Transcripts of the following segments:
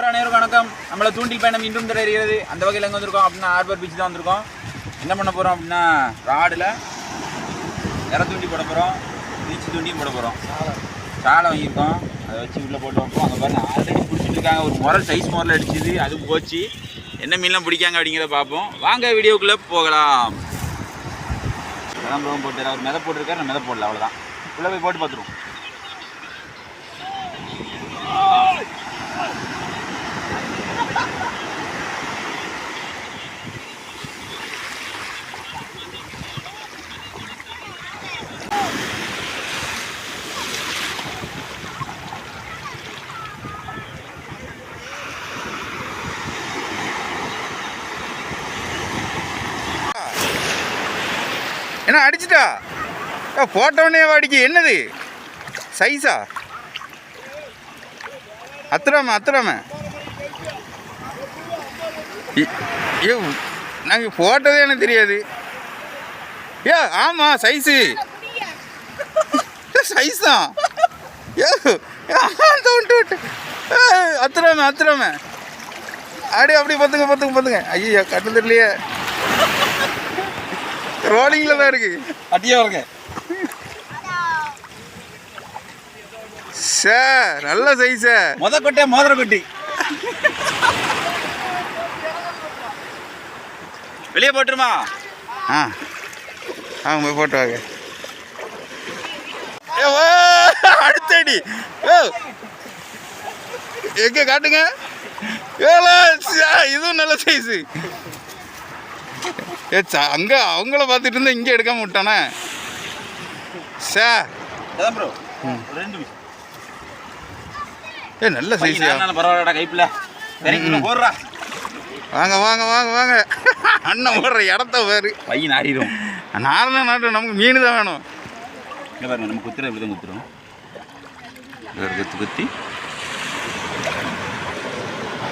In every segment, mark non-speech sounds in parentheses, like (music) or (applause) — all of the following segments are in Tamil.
அனைவரும் வணக்கம். நம்மளை தூண்டில் பயணம் இன்றும் தொடர்கிறது அந்த வகையில் எங்கே வந்திருக்கோம் அப்படின்னா ஹார்பர் பீச் தான் வந்திருக்கோம். என்ன பண்ண போகிறோம் அப்படின்னா ராடில் இற தூண்டி போட போகிறோம் பீச் தூண்டியும் போட போகிறோம் சாலை வாங்கியிருக்கோம். அதை வச்சு உள்ளே போட்டு வைப்போம் அங்கே பாருங்கள் ஆல்ரெடி பிடிச்சிட்டு இருக்காங்க. ஒரு முரல் சைஸ் முரல் அடிச்சுது. அது போச்சு. என்ன மீன்லாம் பிடிக்காங்க அப்படிங்கிறத பார்ப்போம். வாங்க வீடியோக்குள்ளே போகலாம். அதான் போட்டு அவர் மெதை போட்டிருக்காரு நான் மெதை போடல அவ்வளோதான் உள்ளே போய் போட்டு பார்த்துருவோம் என்ன அடிச்சிட்டா. ஏ, போட்டவனே வாடிக்கு என்னது? சைஸா அத்துறாம அத்துறாம. ஐயோ நாங்கள் போட்டதே எனக்கு தெரியாது. ஏ ஆமாம் சைஸு சைஸ் தான். ஏ விட்டு விட்டு அத்துறாம அத்துறாம. அப்படியே அப்படி பார்த்துங்க பார்த்துங்க பார்த்துங்க. ஐயோ கட்டு தெரியலையே. ரோலிங்கில் தான் இருக்கு. அட்டியா வருங்க. சார் நல்ல சைஸ் முத கொட்டை மோதிர கொட்டி வெளியே போட்டுருமா? ஆ. அவங்க போய் போட்டு வாங்க. அடுத்தடி ஓ எங்க காட்டுங்க? இதுவும் நல்ல சைஸு ஏ அங்கே அவங்கள பார்த்துட்டு இருந்தா இங்கே எடுக்காம விட்டானே? சா. ப்ரோ. ரெண்டு நிமிஷம். ஏ நல்ல சைஸியா பரவாயில்லடா கைப்பில் போடுறா. வாங்க வாங்க வாங்க வாங்க. அண்ணன் ஓடுற இடத்த வேறு பையன் ஆடிடும் நாலு நாட்டு நமக்கு மீன் தான் வேணும். இங்கே பாருங்க நம்ம குத்துற இப்படி தான் குத்துறோம். குத்து குத்தி.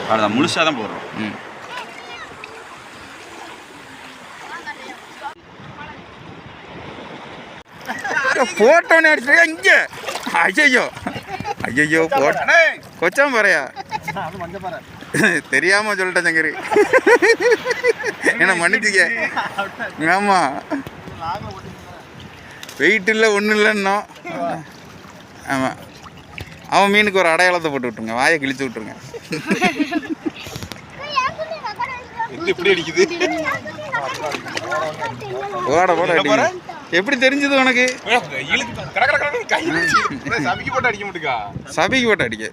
அவ்வளோதான் முழுசாக தான் போடுறோம். ம். போட்டோன்னு அடிச்சிருக்கா இங்கே. ஐயோ ஐயோ போட்ட கொச்சாம பாறையா தெரியாம சொல்லிட்டேன் சங்கரி. என்ன மன்னிச்சுக்க. ஆமா. வெயிட் இல்லை ஒன்றும் இல்லைன்னோ. ஆமாம் அவன் மீனுக்கு ஒரு அடையாளத்தை போட்டு விட்ருங்க வாயை கிழிச்சு விட்ருங்க இப்படி அடிக்குது? போட போட. எப்படி தெரிஞ்சது உனக்கு? சமைக்க போட்டு அடிக்க மாட்டுக்கா? சபைக்கு போட்டு அடிக்க.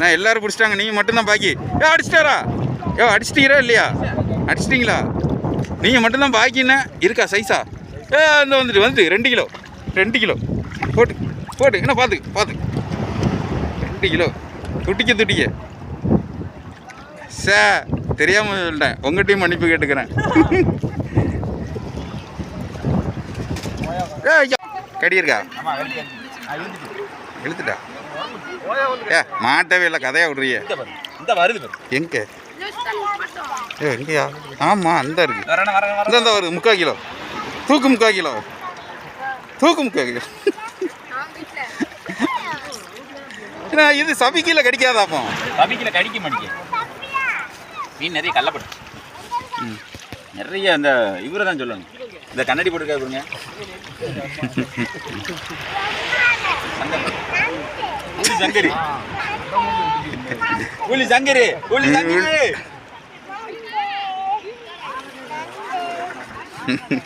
நான் எல்லாரும் பிடிச்சிட்டாங்க நீங்கள் மட்டும்தான் பாக்கி. ஏ அடிச்சிட்டாரா? ஏ அடிச்சிட்டீங்களா இல்லையா? அடிச்சிட்டிங்களா? நீங்கள் மட்டும்தான் பாக்கின்னு இருக்கா சைஸா ஏ அந்த வந்துட்டு வந்துட்டு ரெண்டு கிலோ. ரெண்டு கிலோ. போட்டு போட்டு என்ன பார்த்து பார்த்து ரெண்டு கிலோ. துட்டிக்க துட்டிக்க. சே. தெரியாமல் சொல்லிட்டேன். உங்கள்கிட்டயும் மன்னிப்பு கேட்டுக்கிறேன். கடி இருக்கா இழுத்துட்டா? ஏ மாட்டவே இல்லை கதையா விட்றிய. இந்த பாரு இந்த வருது பாரு. எங்க? ஏ எங்கேயா? ஆமாம் அந்த இருக்கு. வரேன் வரேன் இந்த இந்த வருது முக்கால் கிலோ. தூக்கு முக்கால் கிலோ. தூக்கு முக்கால் கிலோ. இது சபிக்கையில் கடிக்காதாப்போ? சமைக்கல கடிக்க மாட்டேங்க. மீன் நிறைய கள்ளப்பட்டு ம். நிறைய அந்த இவரை தான் சொல்லுவாங்க இந்த கண்ணாடி போட்டுருக்காரு பாருங்க ஊலி சங்கரி. ஊலி சங்கரி. ஊலி சங்கரி.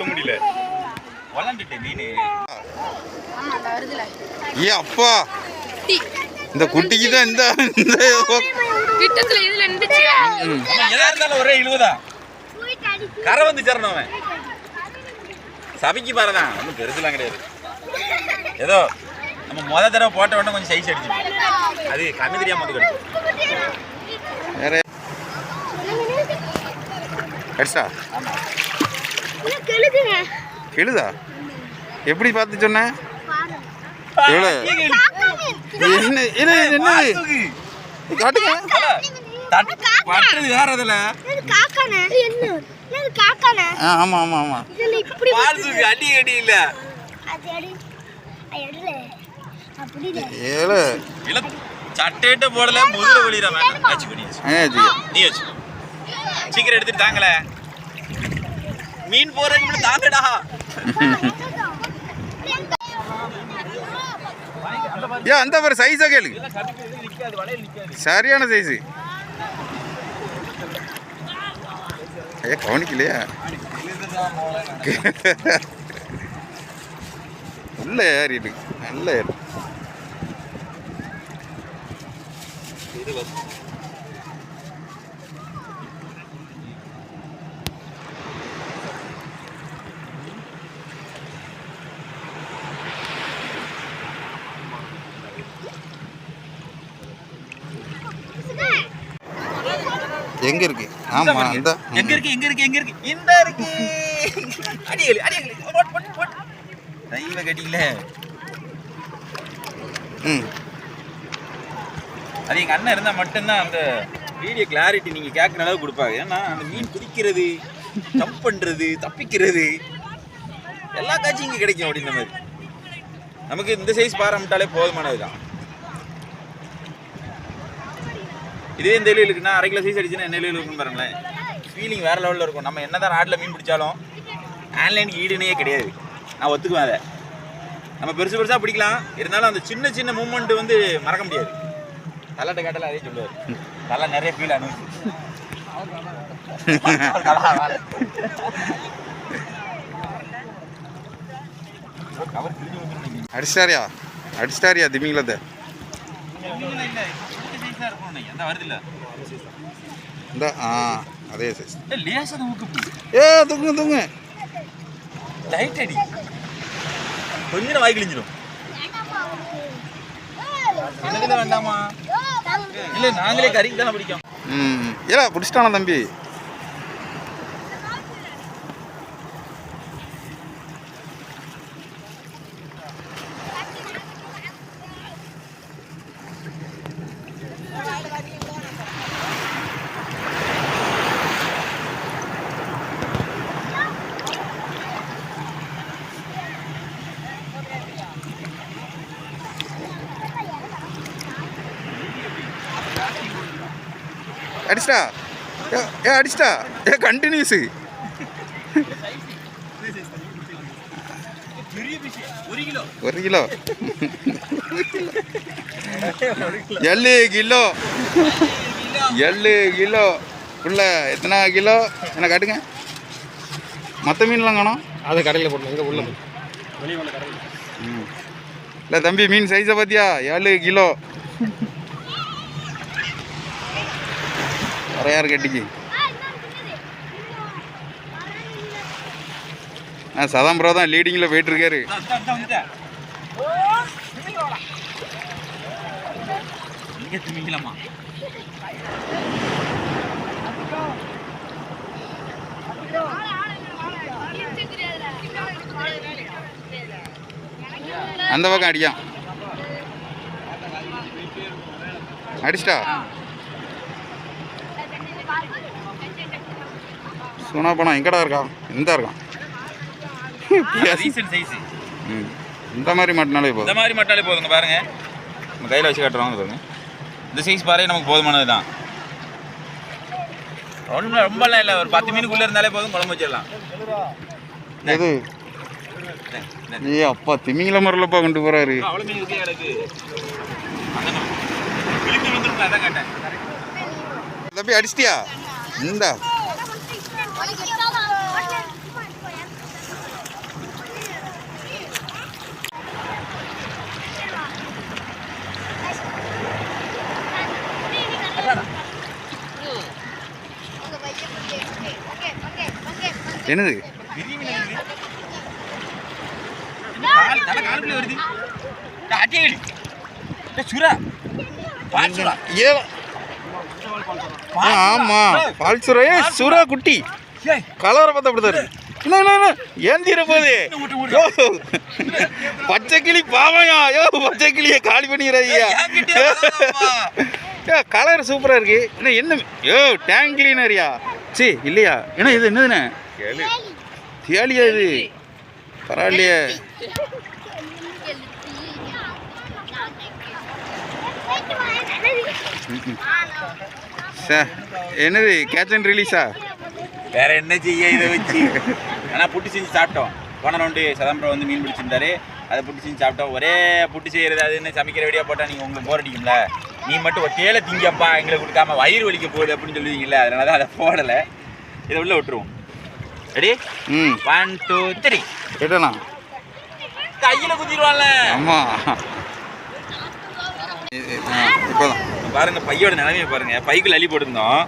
முடியல. வளர்ந்துட்டேன் மீன். ஏ அப்பா. இந்த குட்டிக்கு தான் இந்த இந்த திட்டத்துல இதுல இருந்துச்சு எதா இருந்தாலும் ஒரே இழுவதா? கரை வந்து சேரணும் அவன். சபைக்கு பாருதான். ஒன்றும் பெருசுலாம் கிடையாது. ஏதோ நம்ம முத தடவை போட்ட உடனே கொஞ்சம் சைஸ் அடிச்சு. அது கம்மி தெரியாம வந்து கிடைக்கும் வேற அடிச்சா கெழுதா எப்படி பார்த்து சொன்ன? எவ்வளோ என்ன என்ன என்னது காட்டுங்க. பட்டுறது வேற அதுல ஆ ஆமாம் ஆமாம் ஆமாம் பால் தூக்கு அடி அடி இல்ல. அது அடி இல்ல. போடல முதல்ல வேண்டாம் வச்சு நீ வச்சு சீக்கிரம் எடுத்துட்டு தாங்களே. மீன் போறதுக்கு தாங்கடா. ஏ அந்த பாரு சைஸா கேளு. நிக்காது வலையில் நிக்காது. சரியான சைஸு ஐயா கவனிக்கலையா. உள்ள ஏறிடு நல்ல ஏறு எங்க இருக்கு? ஆமா அந்த எங்க இருக்கு எங்க இருக்கு எங்க இருக்கு? இந்த இருக்கு. அடியலு அடியலு போட் போட் போட் தெய்வ கட்டிங்கள ம். அது எங்க அண்ணன் இருந்தா மட்டும்தான் அந்த வீடியோ கிளாரிட்டி நீங்க கேட்குற அளவுக்கு கொடுப்பாங்க ஏன்னா அந்த மீன் குதிக்கிறது ஜம்ப் பண்றது தப்பிக்கிறது எல்லா காட்சியும் இங்க கிடைக்கும் அப்படின்ற மாதிரி. நமக்கு இந்த சைஸ் பாராமட்டாலே போதுமானதுதான். இதே இந்த நெல்லில் இருக்குன்னா அரை கிலோ சைஸ் அடிச்சுன்னா என்ன நெல்லில் இருக்குன்னு பாருங்களேன். ஃபீலிங் வேற லெவலில் இருக்கும். நம்ம என்னதான் நாட்டில் மீன் பிடிச்சாலும் ஆன்லைனுக்கு ஈடுனே கிடையாது. நான் ஒத்துக்குவேன் அதை. நம்ம பெருசு பெருசாக பிடிக்கலாம். இருந்தாலும் அந்த சின்ன சின்ன மூமெண்ட் வந்து மறக்க முடியாது. தலாட்ட கேட்டால அதே சொல்லுவார். தலை நிறைய ஃபீல் அனுபவிச்சு. அடிச்சிட்டாரியா அடிச்சிட்டாரியா திமிங்களத்தை வருது இல்லை இந்த ஆ அதே சைஸ் லேசாக தான் ஏ தூங்க தூங்க லைட் அடி. கொஞ்ச நேரம் வாய் கிழிஞ்சிடும் என்னதுல வேண்டாமா இல்ல நாங்களே கறிக்கு தானே பிடிக்கும் ம் ஏடா பிடிச்சிட்டானா தம்பி? அடிச்சிட்டா? ஏ, அடிச்சிட்டா? ஏ கண்டினியூஸு ஒரு கிலோ. ஒரு கிலோ. எள்ளு கிலோ. உள்ள எத்தனை கிலோ? எனக்கு காட்டுங்க. மற்ற மீன்லாம் காணோம். அதை கடையில் போடணும். எங்கே உள்ள இல்லை தம்பி மீன் சைஸை பார்த்தியா ஏழு கிலோ. வரையார் கட்டிக்கு ஆ சதாம் ப்ரோ தான் லீடிங்கில் போயிட்டுருக்காரு. அந்த பக்கம் அடிக்கான். அடிச்சிட்டா? சுனா பணம் எங்கடா இருக்கான்? எந்த இருக்கான்? ரீசன்ட் சைஸ் (laughs) ம். இந்த மாதிரி மாட்டினாலே இந்த போதும் மாதிரி மட்டாலே போதுங்க பாருங்க. நம்ம கையில் வச்சு காட்டுறோம் பாருங்க. இந்த சைஸ் பாரு நமக்கு போதுமானது தான். ஒன்றும் ரொம்பலாம் இல்லை ஒரு பத்து மீனுக்குள்ளே இருந்தாலே போதும் குழம்பு வச்சிடலாம். எது? ஏ அப்பா திமிங்கல மரலப்பா கொண்டு போறாரு. இருக்கே. தம்பி அடிச்சிட்டியா? இந்த. என்னது? ஆமா. பால் ஏ சுறா குட்டி. ஏய். கலரை பார்த்தா என்ன, என்ன? ஏந்திர போகுது விட்டு, விட்டு. யோ. பச்சை கிளி பாவையா? யோ பச்சை கிளியை காலி வராதப்பா. ஏ கலர் சூப்பரா இருக்கு. என்ன என்ன? யோ டேங்க் கிளீனரியா? சி இல்லையா? என்ன இது என்னதுண்ணே? தேலியா இது? பரவாயில்லையே. சார் என்னது கேட்ச் அண்ட் ரிலீஸா வேற என்ன செய்ய இதை வச்சு? ஆனால் புட்டு செஞ்சு சாப்பிட்டோம். போன ரவுண்டு சதாம்பரம் வந்து மீன் பிடிச்சிருந்தாரு. அதை புட்டு செஞ்சு சாப்பிட்டோம். ஒரே புட்டு செய்யறது அது என்ன? சமைக்கிற வீடியோ போட்டால் நீங்கள் உங்களுக்கு போர் அடிக்கும்ல? நீ மட்டும் ஒத்தையில திங்கப்பா எங்களுக்கு கொடுக்காம வயிறு வலிக்க போகுது அப்படின்னு சொல்லுவீங்கல்ல அதனால தான் அதை போடலை. இதை உள்ள விட்டுருவோம். ரெடி ம். ஒன் டூ த்ரீ கேட்டலாம் கையில் குத்திடுவான்ல. ஆமாம் இப்போதான் பாருங்க பையோட நிலைமையை பாருங்க. பைக்குள்ள அள்ளி போட்டிருந்தோம்.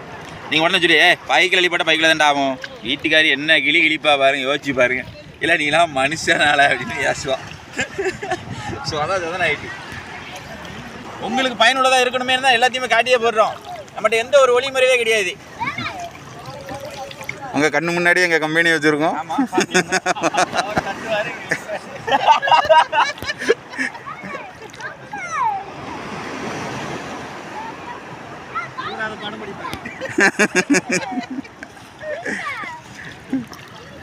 நீங்க உடனே சொல்லி ஏ பைக்கில் அள்ளி போட்டால் பைக்கில் தான்டா ஆகும். வீட்டுக்காரி என்ன கிளி கிளிப்பா பாருங்க யோசிச்சு பாருங்க. இல்லை நீலாம் மனுஷனால அப்படின்னு ஏசுவா ஸோ அதான் அதுதான் ஆயிட்டு. உங்களுக்கு பயனுள்ளதாக இருக்கணுமே தான் எல்லாத்தையுமே காட்டியே போடுறோம். நம்மகிட்ட எந்த ஒரு ஒளிமுறையே கிடையாது. உங்கள் கண்ணு முன்னாடி எங்கள் கம்பெனி வச்சுருக்கோம். ஆமா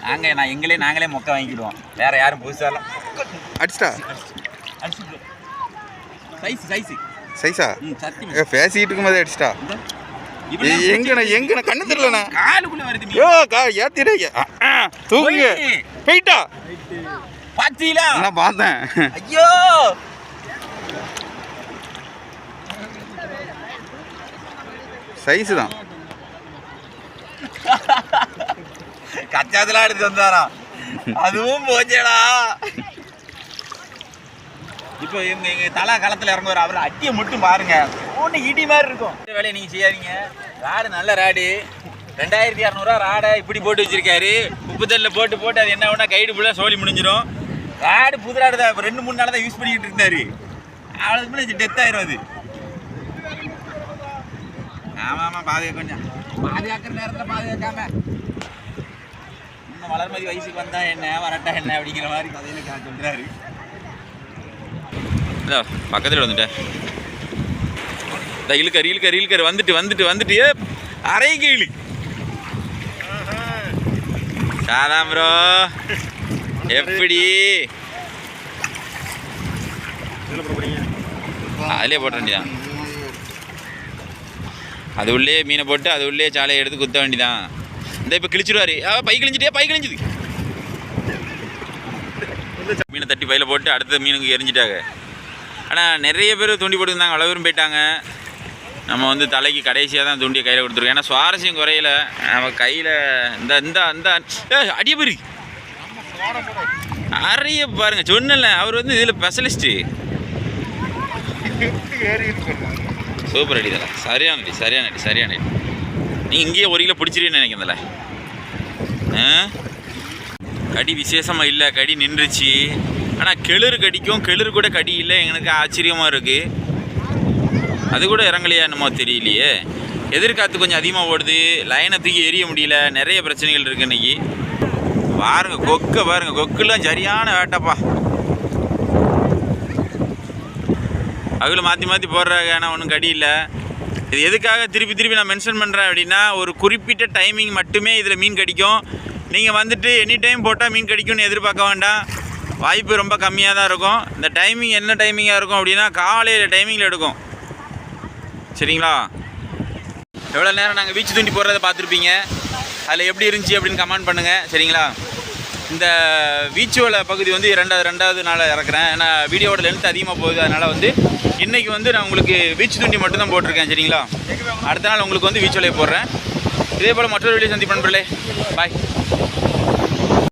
நாங்க நான் எங்களே நாங்களே மொக்க வாங்கிக்கிடுவோம். வேற யாரும் புதுசாலாம் அடிச்சிட்டா? சைஸ் சைஸ் சைஸா ஏ, பேசிக்கிட்டு இருக்கும்போதே அடிச்சிட்டா? எங்கண்ணா எங்கண்ணா கண்ணு தெரியலண்ணா காலுக்குள்ள வருது யோ கா ஏத்திடே. தூக்குங்க. போய். போயிட்டா? பாத்தீங்களா? நான் பார்த்தேன். ஐயோ! சைஸ் தான். (laughs) கச்சாதெல்லாம் எடுத்து வந்தாராம். அதுவும் போச்சேடா. இப்போ இவங்க இங்க தலா களத்துல இறங்குவார். அவர் அட்டியை மட்டும் பாருங்க. ஒன்று இடி மாதிரி இருக்கும். இந்த வேலையை நீங்க செய்யாதீங்க. ராடு நல்ல ராடு. ரெண்டாயிரத்தி இரநூறுவா ராடை இப்படி போட்டு வச்சிருக்காரு. உப்புத்தல்ல போட்டு போட்டு அது என்ன ஒன்றா கைடு ஃபுல்லாக சோழி முடிஞ்சிடும் ராடு புது ராடு தான். இப்போ ரெண்டு மூணு நாள் தான் யூஸ் பண்ணிக்கிட்டு இருந்தாரு. அவளுக்கு டெத் ஆயிரும் அது. ஆமாம் ஆமாம் பாதுகாக்க கொஞ்சம். பாதுகாக்கிற நேரத்தில் பாதுகாக்காம இன்னும் வளர்மதி வயசுக்கு வந்தா என்ன வரட்டா என்ன அப்படிங்கிற மாதிரி கதையில சொல்றாரு. பக்கத்தில் வந்துட்டேன். இழுக்காரு இழுக்காரு இழுக்காரு. வந்துட்டு வந்துட்டு வந்துட்டு அரை கேளு சாதாம் ப்ரோ. எப்படி? அதுலேயே போட்ட வேண்டியதான் அது உள்ளே மீனை போட்டு அது உள்ளே சாலையை எடுத்து குத்த வேண்டிதான். இந்த இப்போ கிழிச்சிடுவாரு பை கிழிஞ்சிட்டே பை கிழிஞ்சுது. மீனை தட்டி பையில் போட்டு அடுத்த மீனுக்கு எரிஞ்சிட்டாங்க. ஆனால் நிறைய பேர் தூண்டி போட்டுருந்தாங்க. அவ்வளோ பேரும் போயிட்டாங்க. நம்ம வந்து தலைக்கு கடைசியாக தான் தூண்டியை கையில் கொடுத்துருக்கோம். ஏன்னா சுவாரஸ்யம் குறையில. நம்ம கையில் இந்த இந்த இந்த அடிய பெரு. நிறைய பாருங்கள் சொன்னல அவர் வந்து இதில் ஸ்பெஷலிஸ்ட்டு சூப்பர் அடி தலை சரியான அடி சரியான அடி சரியான அடி நீ இங்கேயே ஒரு கிலோ பிடிச்சிருன்னு நினைக்கிறதில்ல ஆ? கடி விசேஷமாக இல்லை கடி நின்றுச்சு. ஆனால் கெளுரு கடிக்கும் கெளுரு கூட கடி இல்லை எனக்கு ஆச்சரியமாக இருக்குது அது கூட இறங்கலையா என்னமோ தெரியலையே. எதிர்காத்து கொஞ்சம் அதிகமாக ஓடுது. லைனை தூக்கி எரிய முடியல. நிறைய பிரச்சனைகள் இருக்குது இன்றைக்கி பாருங்கள் கொக்கை பாருங்கள் கொக்குலாம் சரியான வேட்டப்பா அவங்களும் மாற்றி மாற்றி போடுறாங்க ஆனால் ஒன்றும் கடி இல்லை. இது எதுக்காக திருப்பி திருப்பி நான் மென்ஷன் பண்ணுறேன் அப்படின்னா ஒரு குறிப்பிட்ட டைமிங் மட்டுமே இதில் மீன் கடிக்கும். நீங்கள் வந்துட்டு எனி டைம் போட்டால் மீன் கடிக்கும்னு எதிர்பார்க்க வேண்டாம். வாய்ப்பு ரொம்ப கம்மியாக தான் இருக்கும். இந்த டைமிங் என்ன டைமிங்காக இருக்கும் அப்படின்னா காலையில் டைமிங்கில் எடுக்கும். சரிங்களா? எவ்வளோ நேரம் நாங்கள் வீச்சு தூண்டி போடுறத பார்த்துருப்பீங்க. அதில் எப்படி இருந்துச்சு அப்படின்னு கமெண்ட் பண்ணுங்கள் சரிங்களா? இந்த வீச்சுவல பகுதி வந்து ரெண்டாவது ரெண்டாவது நாள் இறக்குறேன். ஏன்னா வீடியோவோட லென்த் அதிகமாக போகுது. அதனால் வந்து இன்றைக்கி வந்து நான் உங்களுக்கு வீச்சு துண்டி மட்டும்தான் போட்டிருக்கேன் சரிங்களா? அடுத்த நாள் உங்களுக்கு வந்து வீச்சுவலையை போடுறேன். இதே போல் மற்றொரு வீடியோ சந்திப்பேன் பாய்